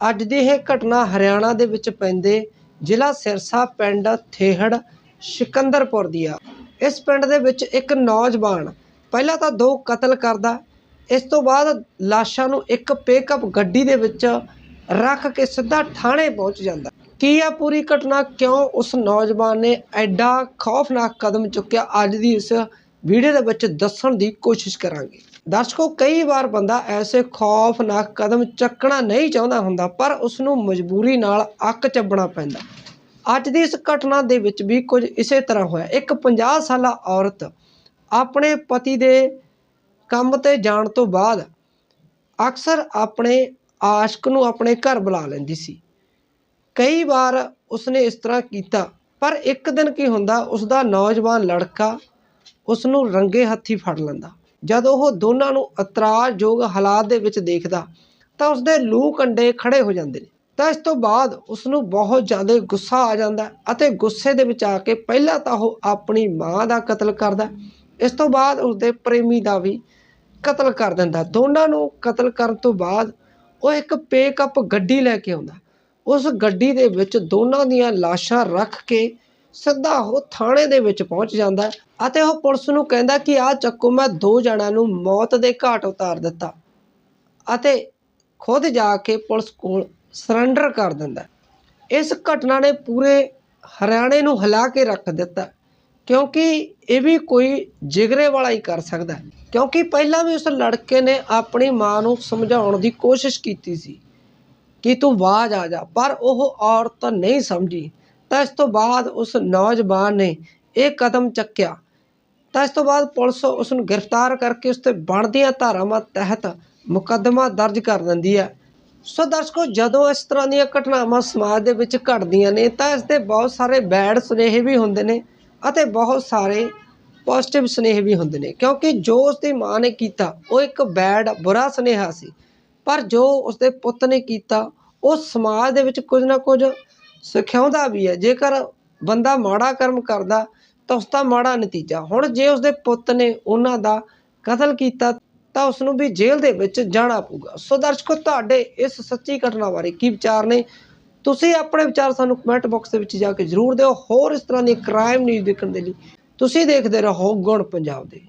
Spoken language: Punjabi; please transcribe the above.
ਅੱਜ ਦੀ ਇਹ ਘਟਨਾ ਹਰਿਆਣਾ ਦੇ ਵਿੱਚ ਪੈਂਦੇ ਜ਼ਿਲ੍ਹਾ ਸਿਰਸਾ ਪਿੰਡ ਥੇਹੜ, ਸਿਕੰਦਰਪੁਰ ਦੀ ਆ। ਇਸ ਪਿੰਡ ਦੇ ਵਿੱਚ ਇੱਕ ਨੌਜਵਾਨ ਪਹਿਲਾਂ ਤਾਂ ਦੋ ਕਤਲ ਕਰਦਾ, ਇਸ ਤੋਂ ਬਾਅਦ ਲਾਸ਼ਾਂ ਨੂੰ ਇੱਕ ਪਿਕਅਪ ਗੱਡੀ ਦੇ ਵਿੱਚ ਰੱਖ ਕੇ ਸਿੱਧਾ ਥਾਣੇ ਪਹੁੰਚ ਜਾਂਦਾ। ਕੀ ਆ ਪੂਰੀ ਘਟਨਾ? ਕਿਉਂ ਉਸ ਨੌਜਵਾਨ ਨੇ ਐਡਾ ਖੌਫਨਾਕ ਕਦਮ ਚੁੱਕਿਆ? ਅੱਜ ਦੀ ਇਸ ਵੀਡੀਓ ਦੇ ਵਿੱਚ ਦੱਸਣ ਦੀ ਕੋਸ਼ਿਸ਼ ਕਰਾਂਗੇ। ਦਰਸ਼ਕੋ, ਕਈ ਵਾਰ ਬੰਦਾ ਐਸੇ ਖੌਫਨਾਕ ਕਦਮ ਚੱਕਣਾ ਨਹੀਂ ਚਾਹੁੰਦਾ ਹੁੰਦਾ, ਪਰ ਉਸ ਨੂੰ ਮਜਬੂਰੀ ਨਾਲ ਅੱਕ ਚੱਬਣਾ ਪੈਂਦਾ। ਅੱਜ ਦੀ ਇਸ ਘਟਨਾ ਦੇ ਵਿੱਚ ਵੀ ਕੁਝ ਇਸੇ ਤਰ੍ਹਾਂ ਹੋਇਆ। ਇੱਕ 50 ਸਾਲਾ ਔਰਤ ਆਪਣੇ ਪਤੀ ਦੇ ਕੰਮ ਤੇ ਜਾਣ ਤੋਂ ਬਾਅਦ ਅਕਸਰ ਆਪਣੇ ਆਸ਼ਕ ਨੂੰ ਆਪਣੇ ਘਰ ਬੁਲਾ ਲੈਂਦੀ ਸੀ। ਕਈ ਵਾਰ ਉਸਨੇ ਇਸ ਤਰ੍ਹਾਂ ਕੀਤਾ, ਪਰ ਇੱਕ ਦਿਨ ਕੀ ਹੁੰਦਾ ਉਸ ਦਾ ਨੌਜਵਾਨ ਲੜਕਾ ਉਸ ਨੂੰ ਰੰਗੇ ਹੱਥੀ ਫੜ ਲੈਂਦਾ। ਜਦ ਉਹ ਦੋਨਾਂ ਨੂੰ ਇਤਰਾਜ਼ਯੋਗ ਹਾਲਾਤ ਦੇ ਵਿੱਚ ਦੇਖਦਾ, ਤਾਂ ਉਸਦੇ ਲੂ ਕੰਡੇ ਖੜੇ ਹੋ ਜਾਂਦੇ ਨੇ। ਤਾਂ ਇਸ ਤੋਂ ਬਾਅਦ ਉਸ ਨੂੰ ਬਹੁਤ ਜ਼ਿਆਦਾ ਗੁੱਸਾ ਆ ਜਾਂਦਾ ਅਤੇ ਗੁੱਸੇ ਦੇ ਵਿੱਚ ਆ ਕੇ ਪਹਿਲਾਂ ਤਾਂ ਉਹ ਆਪਣੀ ਮਾਂ ਦਾ ਕਤਲ ਕਰਦਾ, ਇਸ ਤੋਂ ਬਾਅਦ ਉਸਦੇ ਪ੍ਰੇਮੀ ਦਾ ਵੀ ਕਤਲ ਕਰ ਦਿੰਦਾ। ਦੋਨਾਂ ਨੂੰ ਕਤਲ ਕਰਨ ਤੋਂ ਬਾਅਦ ਉਹ ਇੱਕ ਪੇਕਅਪ ਗੱਡੀ ਲੈ ਕੇ ਆਉਂਦਾ। ਉਸ ਗੱਡੀ ਦੇ ਵਿੱਚ ਦੋਨਾਂ ਦੀਆਂ ਲਾਸ਼ਾਂ ਰੱਖ ਕੇ ਸਿੱਧਾ ਉਹ ਥਾਣੇ ਦੇ ਵਿੱਚ ਪਹੁੰਚ ਜਾਂਦਾ ਅਤੇ ਉਹ ਪੁਲਿਸ ਨੂੰ ਕਹਿੰਦਾ ਕਿ ਆਹ ਚੱਕੋ ਮੈਂ ਦੋ ਜਣਾਂ ਨੂੰ ਮੌਤ ਦੇ ਘਾਟ ਉਤਾਰ ਦਿੱਤਾ ਅਤੇ ਖੁਦ ਜਾ ਕੇ ਪੁਲਿਸ ਕੋਲ ਸਰੈਂਡਰ ਕਰ ਦਿੰਦਾ ਇਸ ਘਟਨਾ ਨੇ ਪੂਰੇ ਹਰਿਆਣੇ ਨੂੰ ਹਿਲਾ ਕੇ ਰੱਖ ਦਿੱਤਾ ਕਿਉਂਕਿ ਇਹ ਵੀ ਕੋਈ ਜਿਗਰੇ ਵਾਲਾ ਹੀ ਕਰ ਸਕਦਾ ਕਿਉਂਕਿ ਪਹਿਲਾਂ ਵੀ ਉਸ ਲੜਕੇ ਨੇ ਆਪਣੀ ਮਾਂ ਨੂੰ ਸਮਝਾਉਣ ਦੀ ਕੋਸ਼ਿਸ਼ ਕੀਤੀ ਸੀ ਕਿ ਤੂੰ ਬਾਜ ਆ ਜਾ, ਪਰ ਉਹ ਔਰਤ ਨਹੀਂ ਸਮਝੀ। ਤਾਂ ਇਸ ਤੋਂ ਬਾਅਦ ਉਸ ਨੌਜਵਾਨ ਨੇ ਇਹ ਕਦਮ ਚੱਕਿਆ। ਤਾਂ ਇਸ ਤੋਂ ਬਾਅਦ ਪੁਲਿਸ ਉਸ ਨੂੰ ਗ੍ਰਿਫਤਾਰ ਕਰਕੇ ਉਸ ਤੇ ਬਣਦੀਆਂ ਧਾਰਾਵਾਂ ਤਹਿਤ ਮੁਕੱਦਮਾ ਦਰਜ ਕਰ ਦਿੰਦੀ ਹੈ। ਸੋ ਦਰਸ਼ਕੋ, ਜਦੋਂ ਇਸ ਤਰ੍ਹਾਂ ਦੀਆਂ ਘਟਨਾਵਾਂ ਸਮਾਜ ਦੇ ਵਿੱਚ ਘਟਦੀਆਂ ਨੇ, ਤਾਂ ਇਸ ਦੇ ਬਹੁਤ ਸਾਰੇ ਬੈਡ ਸੁਨੇਹੇ ਵੀ ਹੁੰਦੇ ਨੇ ਅਤੇ ਬਹੁਤ ਸਾਰੇ ਪੋਜ਼ਿਟਿਵ ਸੁਨੇਹੇ ਵੀ ਹੁੰਦੇ ਨੇ। ਕਿਉਂਕਿ ਜੋ ਉਸ ਦੀ ਮਾਂ ਨੇ ਕੀਤਾ, ਉਹ ਇੱਕ ਬੈਡ ਬੁਰਾ ਸੁਨੇਹਾ ਸੀ। ਪਰ ਜੋ ਉਸਦੇ ਪੁੱਤ ਨੇ ਕੀਤਾ, ਉਹ ਸਮਾਜ ਦੇ ਵਿੱਚ ਕੁਝ ਨਾ ਕੁਝ ਸਿਖਾਉਂਦਾ ਵੀ ਹੈ। ਜੇਕਰ ਬੰਦਾ ਮਾੜਾ ਕਰਮ ਕਰਦਾ, ਤਾਂ ਉਸ ਦਾ ਮਾੜਾ ਨਤੀਜਾ। ਹੁਣ ਜੇ ਉਸਦੇ ਪੁੱਤ ਨੇ ਉਹਨਾਂ ਦਾ ਕਤਲ ਕੀਤਾ, ਤਾਂ ਉਸ ਨੂੰ ਵੀ ਜੇਲ੍ਹ ਦੇ ਵਿੱਚ ਜਾਣਾ ਪਊਗਾ। ਸੋ ਦਰਸ਼ਕੋ, ਤੁਹਾਡੇ ਇਸ ਸੱਚੀ ਘਟਨਾ ਬਾਰੇ ਕੀ ਵਿਚਾਰ ਨੇ? ਤੁਸੀਂ ਆਪਣੇ ਵਿਚਾਰ ਸਾਨੂੰ ਕਮੈਂਟ ਬਾਕਸ ਦੇ ਵਿੱਚ ਜਾ ਕੇ ਜ਼ਰੂਰ ਦਿਓ। ਹੋਰ ਇਸ ਤਰ੍ਹਾਂ ਦੀ ਕ੍ਰਾਈਮ ਨਿਊਜ਼ ਦੇਖਣ ਦੇ ਲਈ ਤੁਸੀਂ ਦੇਖਦੇ ਰਹੋ ਗੁਣ ਪੰਜਾਬ ਦੇ।